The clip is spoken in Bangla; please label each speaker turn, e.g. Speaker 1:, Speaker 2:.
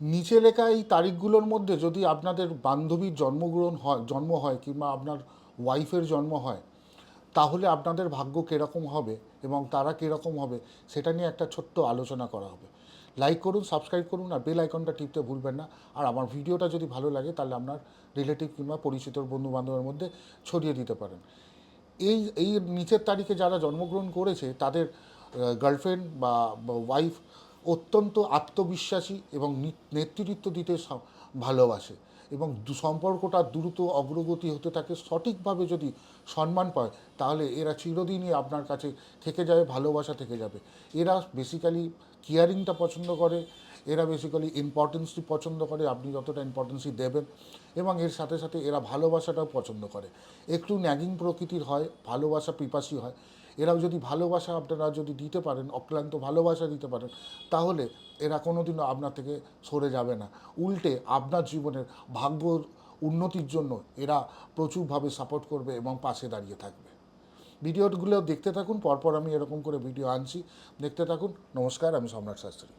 Speaker 1: নিচে লেখা এই তারিখগুলোর মধ্যে যদি আপনাদের বান্ধবীর জন্মগ্রহণ হয়, জন্ম হয় কিংবা আপনার ওয়াইফের জন্ম হয়, তাহলে আপনাদের ভাগ্য কীরকম হবে এবং তারা কীরকম হবে সেটা নিয়ে একটা ছোট্ট আলোচনা করা হবে। লাইক করুন সাবস্ক্রাইব করুন আর বেল আইকনটা টিপতে ভুলবেন না। আর আমার ভিডিওটা যদি ভালো লাগে, তাহলে আপনার রিলেটিভ কিংবা পরিচিত বন্ধু বান্ধবের মধ্যে ছড়িয়ে দিতে পারেন। এই এই নিচের তারিখে যারা জন্মগ্রহণ করেছে, তাদের গার্লফ্রেন্ড বা ওয়াইফ অত্যন্ত আত্মবিশ্বাসী এবং নেতৃত্ব দিতে ভালোবাসে এবং সম্পর্কটা দ্রুত অগ্রগতি হতে থাকে সঠিকভাবে যদি সম্মান পায়, তাহলে এরা চিরদিনই আপনার কাছে থেকে যাবে, ভালোবাসা থেকে যাবে। এরা বেসিক্যালি কেয়ারিংটা পছন্দ করে এরা বেসিক্যালি ইম্পর্টেন্সটি পছন্দ করে, আপনি যতটা ইম্পর্টেন্সই দেবেন এবং এর সাথে সাথে এরা ভালোবাসাটাও পছন্দ করে। একটু ন্যাগিং প্রকৃতির হয়, ভালোবাসা পিপাসি হয়। এরাও যদি ভালোবাসা আপনারা যদি দিতে পারেন, অক্লান্ত ভালোবাসা দিতে পারেন, তাহলে এরা কোনোদিনও আপনার থেকে সরে যাবে না। উল্টে আপনার জীবনের ভাগ্য উন্নতির জন্য এরা প্রচুরভাবে সাপোর্ট করবে এবং পাশে দাঁড়িয়ে থাকবে। ভিডিওগুলো দেখতে থাকুন, পরপর আমি এরকম করে ভিডিও আনছি। দেখতে থাকুন, নমস্কার, আমি সম্রাট শাস্ত্রী।